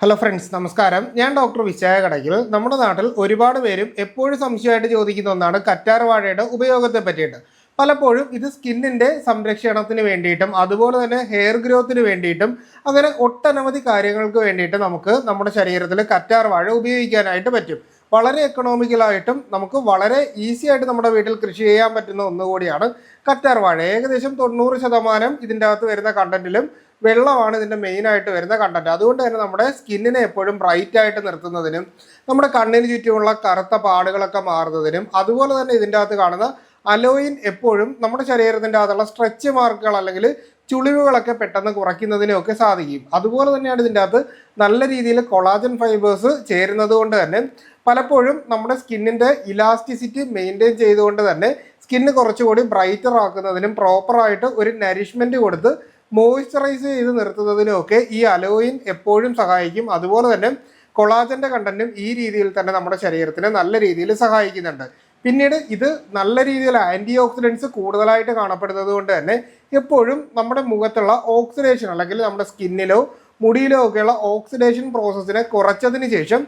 Hello friends നമസ്കാരം. ഞാൻ doctor വിശായ Kadakkal നമ്മുടെ നാട്ടിൽ ഒരുപാട് പേരും എപ്പോഴും സംശയമായിട്ട് ചോദിക്കുന്ന ഒന്നാണ് കറ്റാർ വാഴയുടെ ഉപയോഗത്തെ പറ്റിയിട്ട്. പലപ്പോഴും ഇത് സ്കിന്നിന്റെ സംരക്ഷണത്തിന് വേണ്ടിയിട്ടും അതുപോലെ തന്നെ ഹെയർ ഗ്രോത്തിന് വേണ്ടിയിട്ടും അങ്ങനെ ഒട്ടനവധി കാര്യങ്ങൾക്ക് വേണ്ടിയിട്ട് നമുക്ക് നമ്മുടെ ശരീരത്തിൽ കറ്റാർ വാഴ ഉപയോഗിക്കാനായിട്ട് പറ്റും. വളരെ എക്കണോമിക്കലായിട്ടും നമുക്ക് വളരെ ഈസി ആയിട്ട് നമ്മുടെ വീട്ടിൽ കൃഷി ചെയ്യാൻ പറ്റുന്ന ഒന്നുകൂടിയാണ് കറ്റാർ വാഴ. ഏകദേശം തൊണ്ണൂറ് ശതമാനം ഇതിന്റെ അകത്ത് വരുന്ന കണ്ടന്റിലും വെള്ളമാണ് ഇതിന്റെ മെയിൻ ആയിട്ട് വരുന്ന കണ്ടന്റ് അതുകൊണ്ട് തന്നെ നമ്മുടെ സ്കിന്നിനെ എപ്പോഴും ബ്രൈറ്റ് ആയിട്ട് നിർത്തുന്നതിനും നമ്മുടെ കണ്ണിന് ചുറ്റുമുള്ള കറുത്ത പാടുകളൊക്കെ മാറുന്നതിനും അതുപോലെ തന്നെ ഇതിന്റെ അകത്ത് കാണുന്ന അലോയിൻ എപ്പോഴും നമ്മുടെ ശരീരത്തിന്റെ അകത്തുള്ള സ്ട്രെച്ച് മാർക്കുകൾ അല്ലെങ്കിൽ ചുളിവുകളൊക്കെ പെട്ടെന്ന് കുറയ്ക്കുന്നതിനും ഒക്കെ സാധിക്കും. അതുപോലെ തന്നെയാണ് ഇതിന്റെ അകത്ത് നല്ല രീതിയിൽ കൊളാജൻ ഫൈബേഴ്സ് ചേരുന്നത് കൊണ്ട് തന്നെ പലപ്പോഴും നമ്മുടെ സ്കിന്നിന്റെ ഇലാസ്റ്റിസിറ്റി മെയിന്റെയിൻ ചെയ്തുകൊണ്ട് തന്നെ സ്കിന്ന് കുറച്ചുകൂടി ബ്രൈറ്റർ ആക്കുന്നതിനും പ്രോപ്പറായിട്ട് ഒരു നരിഷ്മെന്റ് കൊടുത്ത് മോയ്സ്ചറൈസ് ചെയ്ത് നിർത്തുന്നതിനുമൊക്കെ ഈ അലോയിൻ എപ്പോഴും സഹായിക്കും. അതുപോലെ തന്നെ കൊളാജന്റെ കണ്ടന്റും ഈ രീതിയിൽ തന്നെ നമ്മുടെ ശരീരത്തിന് നല്ല രീതിയിൽ സഹായിക്കുന്നുണ്ട്. പിന്നീട് ഇത് നല്ല രീതിയിൽ ആന്റി ഓക്സിഡൻസ് കൂടുതലായിട്ട് കാണപ്പെടുന്നത് കൊണ്ട് തന്നെ എപ്പോഴും നമ്മുടെ മുഖത്തുള്ള ഓക്സിഡേഷൻ അല്ലെങ്കിൽ നമ്മുടെ സ്കിന്നിലോ മുടിയിലോ ഒക്കെയുള്ള ഓക്സിഡേഷൻ പ്രോസസ്സിനെ കുറച്ചതിന് ശേഷം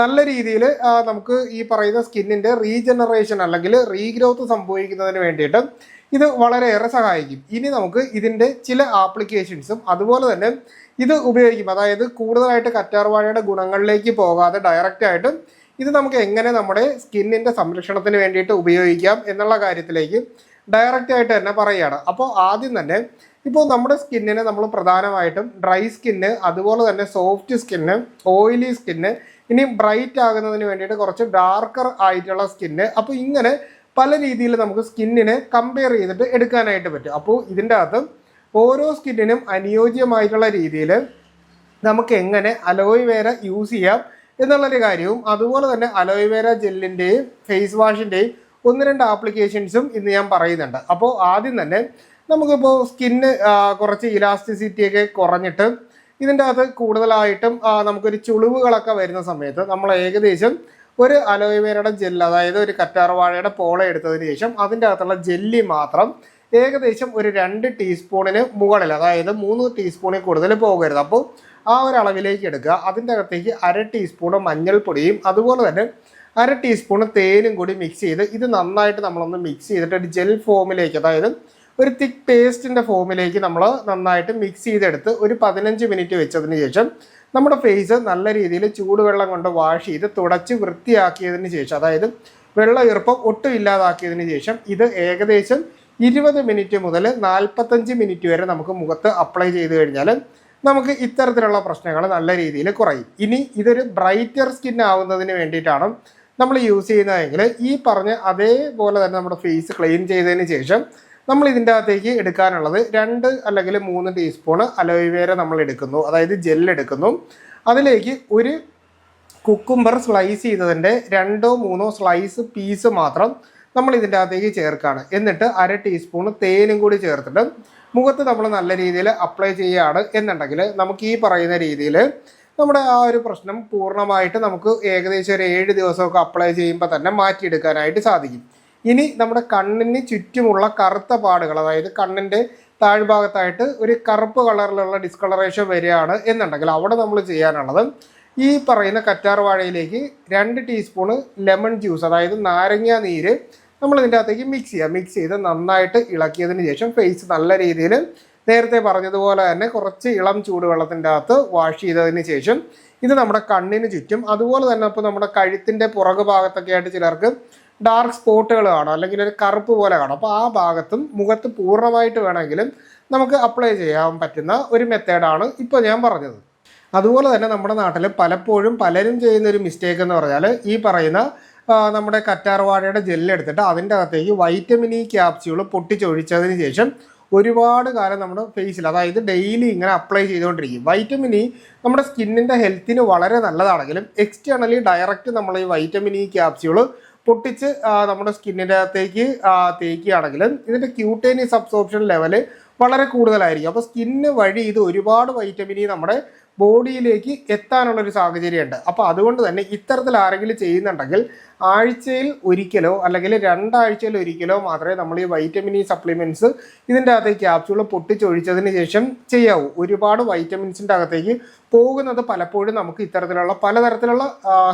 നല്ല രീതിയിൽ നമുക്ക് ഈ പറയുന്ന സ്കിന്നിന്റെ റീജനറേഷൻ അല്ലെങ്കിൽ റീഗ്രോത്ത് സംഭവിക്കുന്നതിന് വേണ്ടിയിട്ട് ഇത് വളരെയേറെ സഹായിക്കും. ഇനി നമുക്ക് ഇതിന്റെ ചില ആപ്ലിക്കേഷൻസും അതുപോലെ തന്നെ ഇത് ഉപയോഗിക്കും. അതായത് കൂടുതലായിട്ട് കറ്റാർവാഴയുടെ ഗുണങ്ങളിലേക്ക് പോകാതെ ഡയറക്റ്റ് ആയിട്ട് ഇത് നമുക്ക് എങ്ങനെ നമ്മുടെ സ്കിന്നിന്റെ സംരക്ഷണത്തിന് വേണ്ടിയിട്ട് ഉപയോഗിക്കാം എന്നുള്ള കാര്യത്തിലേക്ക് ഡയറക്റ്റ് ആയിട്ട് തന്നെ പറയുകയാണ്. അപ്പോൾ ആദ്യം തന്നെ ഇപ്പോൾ നമ്മുടെ സ്കിന്നിനെ നമ്മൾ പ്രധാനമായിട്ടും ഡ്രൈ സ്കിന്ന് അതുപോലെ തന്നെ സോഫ്റ്റ് സ്കിന്ന് ഓയിലി സ്കിന്ന് ഇനി ബ്രൈറ്റ് ആകുന്നതിന് വേണ്ടിയിട്ട് കുറച്ച് ഡാർക്കർ ആയിട്ടുള്ള സ്കിന്ന് അപ്പോൾ ഇങ്ങനെ പല രീതിയിൽ നമുക്ക് സ്കിന്നിനെ കമ്പയർ ചെയ്തിട്ട് എടുക്കാനായിട്ട് പറ്റും. അപ്പോൾ ഇതിന്റെ അകത്ത് ഓരോ സ്കിന്നിനും അനുയോജ്യമായിട്ടുള്ള രീതിയിൽ നമുക്ക് എങ്ങനെ അലോയ് വേര യൂസ് ചെയ്യാം എന്നുള്ളൊരു കാര്യവും അതുപോലെ തന്നെ അലോവേര വേര ജെല്ലിന്റെയും ഫേസ് വാഷിന്റെയും ഒന്ന് രണ്ട് ആപ്ലിക്കേഷൻസും ഇന്ന് ഞാൻ പറയുന്നുണ്ട്. അപ്പോൾ ആദ്യം തന്നെ നമുക്കിപ്പോൾ സ്കിന്ന് കുറച്ച് ഇലാസ്റ്റിസിറ്റിയൊക്കെ കുറഞ്ഞിട്ട് ഇതിന്റെ അകത്ത് കൂടുതലായിട്ടും നമുക്കൊരു ചുളിവുകളൊക്കെ വരുന്ന സമയത്ത് നമ്മൾ ഏകദേശം ഒരു അലോവേരയുടെ ജെല്ല് അതായത് ഒരു കറ്റാർവാഴയുടെ പോള എടുത്തതിന് ശേഷം അതിന്റെ അകത്തുള്ള ജെല്ലി മാത്രം ഏകദേശം ഒരു രണ്ട് ടീസ്പൂണിന് മുകളിൽ അതായത് മൂന്ന് ടീസ്പൂണിൽ കൂടുതൽ പോകരുത്. അപ്പോൾ ആ ഒരു അളവിലേക്ക് എടുക്കുക. അതിന്റെ അകത്തേക്ക് അര ടീസ്പൂണ് മഞ്ഞൾപ്പൊടിയും അതുപോലെ തന്നെ അര ടീസ്പൂണ് തേനും കൂടി മിക്സ് ചെയ്ത് ഇത് നന്നായിട്ട് നമ്മളൊന്ന് മിക്സ് ചെയ്തിട്ട് ഒരു ജെൽ ഫോമിലേക്ക് അതായത് ഒരു തിക്ക് പേസ്റ്റിന്റെ ഫോമിലേക്ക് നമ്മൾ നന്നായിട്ട് മിക്സ് ചെയ്തെടുത്ത് ഒരു പതിനഞ്ച് മിനിറ്റ് വെച്ചതിന് ശേഷം നമ്മുടെ ഫേസ് നല്ല രീതിയിൽ ചൂടുവെള്ളം കൊണ്ട് വാഷ് ചെയ്ത് തുടച്ച് വൃത്തിയാക്കിയതിന് ശേഷം അതായത് വെള്ള ഈർപ്പം ഒട്ടും ഇല്ലാതാക്കിയതിന് ശേഷം ഇത് ഏകദേശം ഇരുപത് മിനിറ്റ് മുതൽ നാൽപ്പത്തഞ്ച് മിനിറ്റ് വരെ നമുക്ക് മുഖത്ത് അപ്ലൈ ചെയ്ത് കഴിഞ്ഞാൽ നമുക്ക് ഇത്തരത്തിലുള്ള പ്രശ്നങ്ങൾ നല്ല രീതിയിൽ കുറയും. ഇനി ഇതൊരു ബ്രൈറ്റർ സ്കിൻ ആവുന്നതിന് വേണ്ടിയിട്ടാണ് നമ്മൾ യൂസ് ചെയ്യുന്നതെങ്കിൽ ഈ പറഞ്ഞ അതേപോലെ തന്നെ നമ്മുടെ ഫേസ് ക്ലീൻ ചെയ്തതിന് ശേഷം നമ്മൾ ഇതിന്റെ അകത്തേക്ക് എടുക്കാനുള്ളത് രണ്ട് അല്ലെങ്കിൽ മൂന്ന് ടീസ്പൂൺ അലോവേര നമ്മൾ എടുക്കുന്നു. അതായത് ജെൽ എടുക്കുന്നു. അതിലേക്ക് ഒരു കുക്കുംബർ സ്ലൈസ് ചെയ്തതിന്റെ രണ്ടോ മൂന്നോ സ്ലൈസ് പീസ് മാത്രം നമ്മൾ ഇതിന്റെ അകത്തേക്ക് ചേർക്കുകയാണ് എന്നിട്ട് അര ടീസ്പൂൺ തേനും കൂടി ചേർത്തിട്ട് മുഖത്ത് നമ്മൾ നല്ല രീതിയിൽ അപ്ലൈ ചെയ്യുകയാണ് എന്നുണ്ടെങ്കിൽ നമുക്ക് ഈ പറയുന്ന രീതിയിൽ നമ്മുടെ ആ ഒരു പ്രശ്നം പൂർണമായിട്ട് നമുക്ക് ഏകദേശം ഒരു ഏഴ് ദിവസമൊക്കെ അപ്ലൈ ചെയ്യുമ്പോൾ തന്നെ മാറ്റിയെടുക്കാനായിട്ട് സാധിക്കും. ഇനി നമ്മുടെ കണ്ണിന് ചുറ്റുമുള്ള കറുത്ത പാടുകൾ അതായത് കണ്ണിന്റെ താഴ്ഭാഗത്തായിട്ട് ഒരു കറുപ്പ് കളറിലുള്ള ഡിസ്കളറേഷൻ വരികയാണ് എന്നുണ്ടെങ്കിൽ അവിടെ നമ്മൾ ചെയ്യാനുള്ളത് ഈ പറയുന്ന കറ്റാർ വാഴയിലേക്ക് രണ്ട് ടീസ്പൂണ് ലെമൺ ജ്യൂസ് അതായത് നാരങ്ങ നീര് നമ്മൾ ഇതിന്റെ അകത്തേക്ക് മിക്സ് ചെയ്യുക മിക്സ് ചെയ്ത് നന്നായിട്ട് ഇളക്കിയതിന് ശേഷം ഫേസ് നല്ല രീതിയിൽ നേരത്തെ പറഞ്ഞതുപോലെ തന്നെ കുറച്ച് ഇളം ചൂടുവെള്ളത്തിന്റെ അകത്ത് വാഷ് ചെയ്തതിന് ശേഷം ഇത് നമ്മുടെ കണ്ണിന് ചുറ്റും അതുപോലെ തന്നെ ഇപ്പോൾ നമ്മുടെ കഴുത്തിന്റെ പുറകു ഭാഗത്തൊക്കെ ആയിട്ട് ചിലർക്ക് ഡാർക്ക് സ്പോട്ടുകൾ കാണും. അല്ലെങ്കിൽ ഒരു കറുപ്പ് പോലെ കാണും. അപ്പോൾ ആ ഭാഗത്തും മുഖത്ത് പൂർണമായിട്ട് വേണമെങ്കിലും നമുക്ക് അപ്ലൈ ചെയ്യാൻ പറ്റുന്ന ഒരു മെത്തേഡാണ് ഇപ്പോൾ ഞാൻ പറഞ്ഞത്. അതുപോലെ തന്നെ നമ്മുടെ നാട്ടിൽ പലപ്പോഴും പലരും ചെയ്യുന്ന ഒരു മിസ്റ്റേക്ക് എന്ന് പറഞ്ഞാൽ ഈ പറയുന്ന നമ്മുടെ കറ്റാർവാഴയുടെ ജെല്ലെടുത്തിട്ട് അതിന്റെ അകത്തേക്ക് വൈറ്റമിൻ ഇ ക്യാപ്സ്യൂൾ പൊട്ടിച്ചൊഴിച്ചതിന് ശേഷം ഒരുപാട് കാലം നമ്മുടെ ഫേസിൽ അതായത് ഡെയിലി ഇങ്ങനെ അപ്ലൈ ചെയ്തുകൊണ്ടിരിക്കും. വൈറ്റമിൻ ഇ നമ്മുടെ സ്കിന്നിന്റെ ഹെൽത്തിന് വളരെ നല്ലതാണെങ്കിലും എക്സ്റ്റേണലി ഡയറക്റ്റ് നമ്മൾ ഈ വൈറ്റമിൻ ഇ ക്യാപ്സ്യൂൾ പൊട്ടിച്ച് നമ്മുടെ സ്കിന്നിന്റെ അകത്തേക്ക് തേക്കുകയാണെങ്കിലും ഇതിന്റെ ക്യൂട്ടേനിയസ് അബ്സോർപ്ഷൻ ലെവൽ വളരെ കൂടുതലായിരിക്കും. അപ്പോൾ സ്കിന്ന് വഴി ഇത് ഒരുപാട് വൈറ്റമിൻ ഇ നമ്മുടെ ബോഡിയിലേക്ക് എത്താനുള്ള ഒരു സാഹചര്യമുണ്ട്. അപ്പോൾ അതുകൊണ്ട് തന്നെ ഇത്തരത്തിൽ ആരെങ്കിലും ചെയ്യുന്നുണ്ടെങ്കിൽ ആഴ്ചയിൽ ഒരിക്കലോ അല്ലെങ്കിൽ രണ്ടാഴ്ചയിൽ ഒരിക്കലോ മാത്രമേ നമ്മൾ ഈ വൈറ്റമിൻ ഇ സപ്ലിമെന്റ്സ് ഇതിന്റെ അകത്തേക്ക് ക്യാപ്സ്യൂൾ പൊട്ടിച്ചൊഴിച്ചതിന് ശേഷം ചെയ്യാവൂ. ഒരുപാട് വൈറ്റമിൻസിന്റെ അകത്തേക്ക് പോകുന്നത് പലപ്പോഴും നമുക്ക് ഇത്തരത്തിലുള്ള പലതരത്തിലുള്ള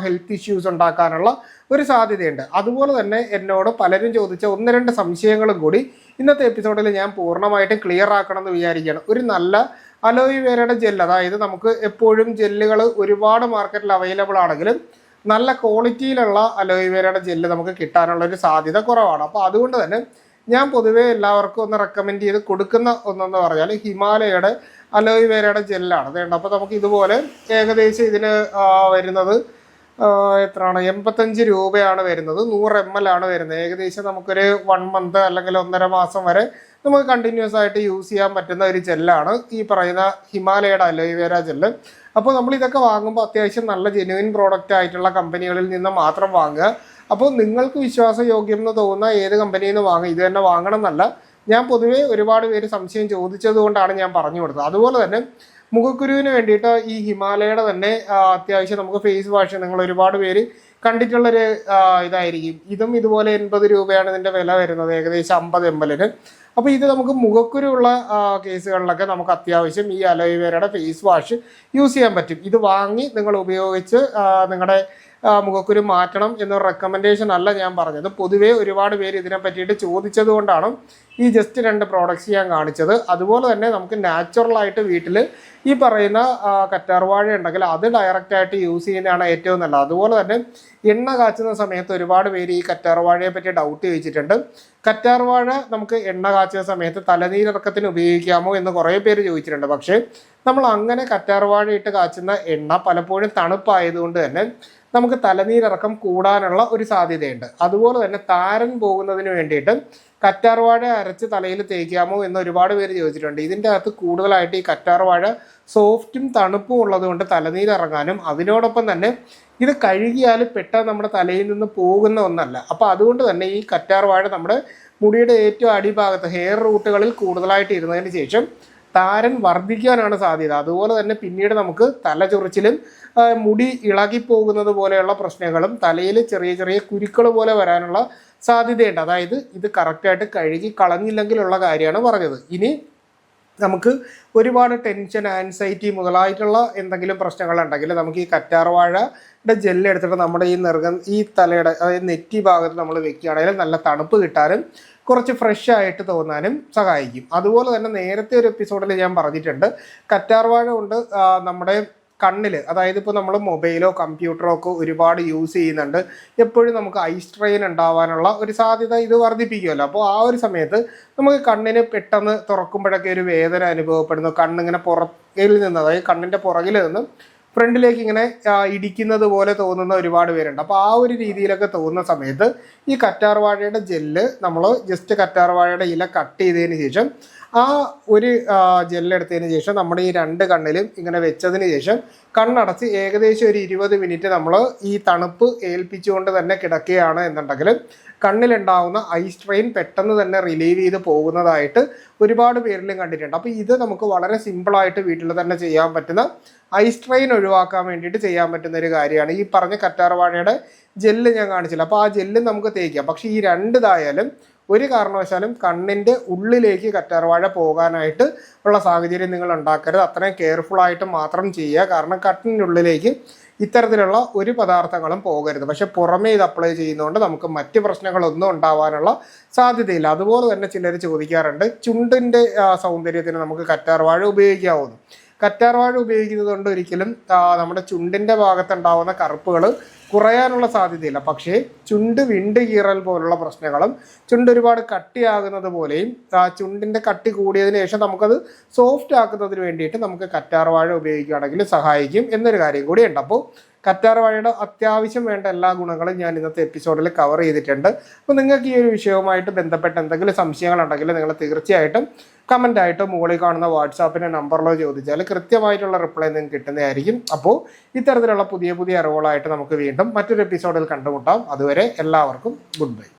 ഹെൽത്ത് ഇഷ്യൂസ് ഉണ്ടാക്കാനുള്ള ഒരു സാധ്യതയുണ്ട്. അതുപോലെ തന്നെ എന്നോട് പലരും ചോദിച്ച ഒന്ന് രണ്ട് സംശയങ്ങളും കൂടി ഇന്നത്തെ എപ്പിസോഡിൽ ഞാൻ പൂർണമായിട്ടും ക്ലിയർ ആക്കണം എന്ന് വിചാരിക്കുകയാണ്. ഒരു നല്ല അലോയി വേരയുടെ ജെല്ല് അതായത് നമുക്ക് എപ്പോഴും ജെല്ലുകൾ ഒരുപാട് മാർക്കറ്റിൽ അവൈലബിൾ ആണെങ്കിലും നല്ല ക്വാളിറ്റിയിലുള്ള അലോയ് വേരയുടെ ജെല്ല് നമുക്ക് കിട്ടാനുള്ള ഒരു സാധ്യത കുറവാണ്. അപ്പോൾ അതുകൊണ്ട് തന്നെ ഞാൻ പൊതുവേ എല്ലാവർക്കും ഒന്ന് റെക്കമെൻഡ് ചെയ്ത് കൊടുക്കുന്ന ഒന്നെന്ന് പറഞ്ഞാൽ ഹിമാലയയുടെ അലോയ് വേരയുടെ ജെല്ലാണ് അതുകൊണ്ട് അപ്പോൾ നമുക്ക് ഇതുപോലെ ഏകദേശം ഇതിന് വരുന്നത് എത്രയാണ്? എൺപത്തഞ്ച് രൂപയാണ് വരുന്നത്. നൂറ് എം എൽ ആണ് വരുന്നത്. ഏകദേശം നമുക്കൊരു വൺ മന്ത് അല്ലെങ്കിൽ ഒന്നര മാസം വരെ നമുക്ക് കണ്ടിന്യൂസ് ആയിട്ട് യൂസ് ചെയ്യാൻ പറ്റുന്ന ഒരു ജെല്ലാണ് ഈ പറയുന്ന ഹിമാലയയുടെ അലോവേര ജെല്ല് അപ്പോൾ നമ്മൾ ഇതൊക്കെ വാങ്ങുമ്പോൾ അത്യാവശ്യം നല്ല ജെനുവിൻ പ്രോഡക്റ്റ് ആയിട്ടുള്ള കമ്പനികളിൽ നിന്ന് മാത്രം വാങ്ങുക. അപ്പോൾ നിങ്ങൾക്ക് വിശ്വാസയോഗ്യം എന്ന് തോന്നുന്ന ഏത് കമ്പനിയിൽ നിന്ന് വാങ്ങുക? ഇത് തന്നെ വാങ്ങണം എന്നല്ല. ഞാൻ പൊതുവേ ഒരുപാട് പേര് സംശയം ചോദിച്ചത് കൊണ്ടാണ് ഞാൻ പറഞ്ഞു കൊടുത്തത്. അതുപോലെ തന്നെ മുഖക്കുരുവിന് വേണ്ടിയിട്ട് ഈ ഹിമാലയയുടെ തന്നെ അത്യാവശ്യം നമുക്ക് ഫേസ് വാഷ് നിങ്ങൾ ഒരുപാട് പേര് കണ്ടിട്ടുള്ളൊരു ഇതായിരിക്കും. ഇതും ഇതുപോലെ എൺപത് രൂപയാണ് ഇതിന്റെ വില വരുന്നത് ഏകദേശം അമ്പത് എം എല്ലിന് അപ്പോൾ ഇത് നമുക്ക് മുഖക്കുരുള്ള കേസുകളിലൊക്കെ നമുക്ക് അത്യാവശ്യം ഈ അലോവേരയുടെ ഫേസ് വാഷ് യൂസ് ചെയ്യാൻ പറ്റും. ഇത് വാങ്ങി നിങ്ങൾ ഉപയോഗിച്ച് നിങ്ങളുടെ മുഖക്കുരു മാറ്റണം എന്നൊരു റെക്കമെൻഡേഷൻ അല്ല ഞാൻ പറഞ്ഞത്. പൊതുവേ ഒരുപാട് പേര് ഇതിനെ പറ്റിയിട്ട് ചോദിച്ചത് കൊണ്ടാണ് ഈ ജസ്റ്റ് രണ്ട് പ്രോഡക്റ്റ്സ് ഞാൻ കാണിച്ചത്. അതുപോലെ തന്നെ നമുക്ക് നാച്ചുറലായിട്ട് വീട്ടിൽ ഈ പറയുന്ന കറ്റാർവാഴ ഉണ്ടെങ്കിൽ അത് ഡയറക്റ്റായിട്ട് യൂസ് ചെയ്യുന്നതാണ് ഏറ്റവും നല്ലത്. അതുപോലെ തന്നെ എണ്ണ കാച്ചുന്ന സമയത്ത് ഒരുപാട് പേര് ഈ കറ്റാർവാഴയെ പറ്റി ഡൗട്ട് ചോദിച്ചിട്ടുണ്ട്. കറ്റാർവാഴ നമുക്ക് എണ്ണ കാച്ചുന്ന സമയത്ത് തലനീരിറക്കത്തിന് ഉപയോഗിക്കാമോ എന്ന് കുറേ പേര് ചോദിച്ചിട്ടുണ്ട്. പക്ഷേ നമ്മൾ അങ്ങനെ കറ്റാർവാഴ ഇട്ട് കാച്ചുന്ന എണ്ണ പലപ്പോഴും തണുപ്പായതുകൊണ്ട് തന്നെ നമുക്ക് തലനീരിറക്കം കൂടാനുള്ള ഒരു സാധ്യതയുണ്ട്. അതുപോലെ തന്നെ താരൻ പോകുന്നതിന് വേണ്ടിയിട്ട് കറ്റാർവാഴ അരച്ച് തലയിൽ തേക്കാമോ എന്ന് ഒരുപാട് പേര് ചോദിച്ചിട്ടുണ്ട്. ഇതിന്റെ അകത്ത് കൂടുതലായിട്ട് ഈ കറ്റാർവാഴ സോഫ്റ്റും തണുപ്പും ഉള്ളതുകൊണ്ട് തലനീരിറങ്ങാനും അതിനോടൊപ്പം തന്നെ ഇത് കഴുകിയാൽ പെട്ടെന്ന് നമ്മുടെ തലയിൽ നിന്ന് പോകുന്ന ഒന്നല്ല. അപ്പോൾ അതുകൊണ്ട് തന്നെ ഈ കറ്റാർവാഴ നമ്മുടെ മുടിയുടെ ഏറ്റവും അടിഭാഗത്ത് ഹെയർ റൂട്ടുകളിൽ കൂടുതലായിട്ട് ഇരുന്നതിന് ശേഷം താരൻ വർദ്ധിക്കാനാണ് സാധ്യത. അതുപോലെ തന്നെ പിന്നീട് നമുക്ക് തലചൊറിച്ചിലും മുടി മുടി ഇളകിപ്പോകുന്നത് പോലെയുള്ള പ്രശ്നങ്ങളും തലയിൽ ചെറിയ ചെറിയ കുരുക്കൾ പോലെ വരാനുള്ള സാധ്യതയുണ്ട്. അതായത് ഇത് കറക്റ്റായിട്ട് കഴുകി കളഞ്ഞില്ലെങ്കിലുള്ള കാര്യമാണ് പറഞ്ഞത്. ഇനി നമുക്ക് ഒരുപാട് ടെൻഷൻ ആൻസൈറ്റി മുതലായിട്ടുള്ള എന്തെങ്കിലും പ്രശ്നങ്ങളുണ്ടെങ്കിൽ നമുക്ക് ഈ കറ്റാർവാഴയുടെ ജെല്ല് എടുത്തിട്ട് നമ്മുടെ ഈ നെറുക ഈ തലയുടെ അതായത് നെറ്റി ഭാഗത്ത് നമ്മൾ വെക്കുകയാണെങ്കിൽ നല്ല തണുപ്പ് കിട്ടാനും കുറച്ച് ഫ്രഷ് ആയിട്ട് തോന്നാനും സഹായിക്കും. അതുപോലെ തന്നെ നേരത്തെ ഒരു എപ്പിസോഡിൽ ഞാൻ പറഞ്ഞിട്ടുണ്ട് കറ്റാർവാഴ കൊണ്ട് നമ്മുടെ കണ്ണിൽ അതായത് ഇപ്പോൾ നമ്മൾ മൊബൈലോ കമ്പ്യൂട്ടറോ ഒക്കെ ഒരുപാട് യൂസ് ചെയ്യുന്നുണ്ട്. എപ്പോഴും നമുക്ക് ഐ സ്ട്രെയിൻ ഉണ്ടാവാനുള്ള ഒരു സാധ്യത ഇത് വർദ്ധിപ്പിക്കുമല്ലോ അപ്പോൾ ആ ഒരു സമയത്ത് നമുക്ക് കണ്ണിന് പെട്ടെന്ന് തുറക്കുമ്പോഴൊക്കെ ഒരു വേദന അനുഭവപ്പെടുന്നു. കണ്ണിങ്ങനെ പുറകിൽ നിന്ന് അതായത് കണ്ണിന്റെ പുറകിൽ നിന്ന് ഫ്രണ്ടിലേക്ക് ഇങ്ങനെ ഇടിക്കുന്നത് പോലെ തോന്നുന്ന ഒരുപാട് പേരുണ്ട്. അപ്പോൾ ആ ഒരു രീതിയിലൊക്കെ തോന്നുന്ന സമയത്ത് ഈ കറ്റാർവാഴയുടെ ജെല്ല് നമ്മൾ ജസ്റ്റ് കറ്റാർവാഴയുടെ ഇല കട്ട് ചെയ്തതിന് ശേഷം ആ ഒരു ജെല്ലെടുത്തതിന് ശേഷം നമ്മുടെ ഈ രണ്ട് കണ്ണിലും ഇങ്ങനെ വെച്ചതിന് ശേഷം കണ്ണടച്ച് ഏകദേശം ഒരു ഇരുപത് മിനിറ്റ് നമ്മൾ ഈ തണുപ്പ് ഏൽപ്പിച്ചുകൊണ്ട് തന്നെ കിടക്കുകയാണ് എന്നുണ്ടെങ്കിൽ കണ്ണിലുണ്ടാവുന്ന ഐ സ്ട്രെയിൻ പെട്ടെന്ന് തന്നെ റിലീവ് ചെയ്ത് പോകുന്നതായിട്ട് ഒരുപാട് പേരിലും കണ്ടിട്ടുണ്ട്. അപ്പോൾ ഇത് നമുക്ക് വളരെ സിമ്പിളായിട്ട് വീട്ടിൽ തന്നെ ചെയ്യാൻ പറ്റുന്ന ഐ സ്ട്രെയിൻ ഒഴിവാക്കാൻ വേണ്ടിയിട്ട് ചെയ്യാൻ പറ്റുന്ന ഒരു കാര്യമാണ്. ഈ പറഞ്ഞ കറ്റാർവാഴയുടെ ജെല്ല് ഞാൻ കാണിച്ചില്ല. അപ്പോൾ ആ ജെല്ലും നമുക്ക് തേക്കാം. പക്ഷേ ഈ രണ്ടിതായാലും ഒരു കാരണവശാലും കണ്ണിന്റെ ഉള്ളിലേക്ക് കറ്റാർവാഴ പോകാനായിട്ട് ഉള്ള സാഹചര്യം നിങ്ങൾ ഉണ്ടാക്കരുത്. അത്രയും കെയർഫുൾ ആയിട്ട് മാത്രം ചെയ്യുക. കാരണം കണ്ണിനുള്ളിലേക്ക് ഇത്തരത്തിലുള്ള ഒരു പദാർത്ഥങ്ങളും പോകരുത്. പക്ഷെ പുറമേ ഇത് അപ്ലൈ ചെയ്യുന്നതുകൊണ്ട് നമുക്ക് മറ്റ് പ്രശ്നങ്ങളൊന്നും ഉണ്ടാവാനുള്ള സാധ്യതയില്ല. അതുപോലെ തന്നെ ചിലർ ചോദിക്കാറുണ്ട് ചുണ്ടിന്റെ സൗന്ദര്യത്തിന് നമുക്ക് കറ്റാർവാഴ ഉപയോഗിക്കാവുന്നു കറ്റാർവാഴ ഉപയോഗിക്കുന്നത് കൊണ്ട് ഒരിക്കലും നമ്മുടെ ചുണ്ടിന്റെ ഭാഗത്തുണ്ടാവുന്ന കറുപ്പുകൾ കുറയാനുള്ള സാധ്യതയില്ല. പക്ഷേ ചുണ്ട് വിണ്ട് കീറൽ പോലുള്ള പ്രശ്നങ്ങളും ചുണ്ട് ഒരുപാട് കട്ടിയാകുന്നത് പോലെയും ആ, ചുണ്ടിന്റെ കട്ടി കൂടിയതിന് ശേഷം നമുക്കത് സോഫ്റ്റ് ആക്കുന്നതിന് വേണ്ടിയിട്ട് നമുക്ക് കറ്റാർവാഴ ഉപയോഗിക്കുകയാണെങ്കിൽ സഹായിക്കും എന്നൊരു കാര്യം കൂടിയുണ്ട്. അപ്പോൾ കറ്റാർവാഴയുടെ അത്യാവശ്യം വേണ്ട എല്ലാ ഗുണങ്ങളും ഞാൻ ഇന്നത്തെ എപ്പിസോഡിൽ കവർ ചെയ്തിട്ടുണ്ട്. അപ്പോൾ നിങ്ങൾക്ക് ഈ ഒരു വിഷയവുമായിട്ട് ബന്ധപ്പെട്ട എന്തെങ്കിലും സംശയങ്ങളുണ്ടെങ്കിൽ നിങ്ങൾ തീർച്ചയായിട്ടും കമന്റ് ആയിട്ടോ മുകളിൽ കാണുന്ന വാട്സാപ്പിന്റെ നമ്പറിലോ ചോദിച്ചാൽ കൃത്യമായിട്ടുള്ള റിപ്ലൈ നിങ്ങൾക്ക് കിട്ടുന്നതായിരിക്കും. അപ്പോൾ ഇത്തരത്തിലുള്ള പുതിയ പുതിയ അറിവുകളായിട്ട് നമുക്ക് വീണ്ടും മറ്റൊരു എപ്പിസോഡിൽ കണ്ടുമുട്ടാം. അതുവരെ എല്ലാവർക്കും ഗുഡ് ബൈ